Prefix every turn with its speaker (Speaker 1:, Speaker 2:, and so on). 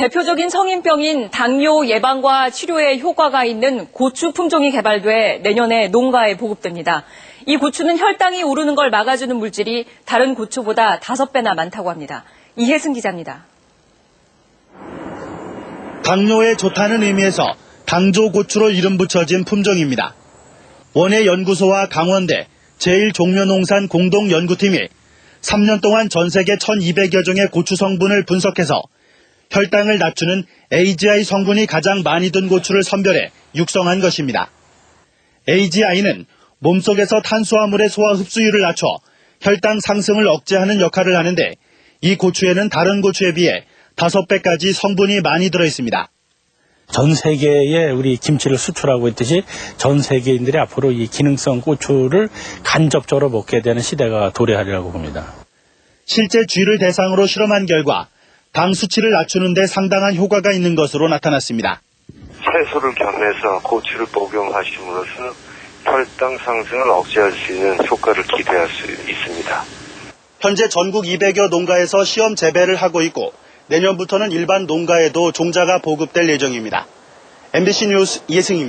Speaker 1: 대표적인 성인병인 당뇨 예방과 치료에 효과가 있는 고추 품종이 개발돼 내년에 농가에 보급됩니다. 이 고추는 혈당이 오르는 걸 막아주는 물질이 다른 고추보다 5배나 많다고 합니다. 이혜승 기자입니다.
Speaker 2: 당뇨에 좋다는 의미에서 당조 고추로 이름 붙여진 품종입니다. 원예 연구소와 강원대 제1종묘농산 공동연구팀이 3년 동안 전 세계 1200여 종의 고추 성분을 분석해서 혈당을 낮추는 AGI 성분이 가장 많이 든 고추를 선별해 육성한 것입니다. AGI는 몸속에서 탄수화물의 소화 흡수율을 낮춰 혈당 상승을 억제하는 역할을 하는데 이 고추에는 다른 고추에 비해 5배까지 성분이 많이 들어 있습니다.
Speaker 3: 전 세계에 우리 김치를 수출하고 있듯이 전 세계인들이 앞으로 이 기능성 고추를 간접적으로 먹게 되는 시대가 도래하리라고 봅니다.
Speaker 2: 실제 쥐를 대상으로 실험한 결과 당 수치를 낮추는 데 상당한 효과가 있는 것으로 나타났습니다.
Speaker 4: 채소를 겸해서 고추를 복용하심으로써 혈당 상승을 억제할 수 있는 효과를 기대할 수 있습니다.
Speaker 2: 현재 전국 200여 농가에서 시험 재배를 하고 있고 내년부터는 일반 농가에도 종자가 보급될 예정입니다. MBC 뉴스 이혜승입니다.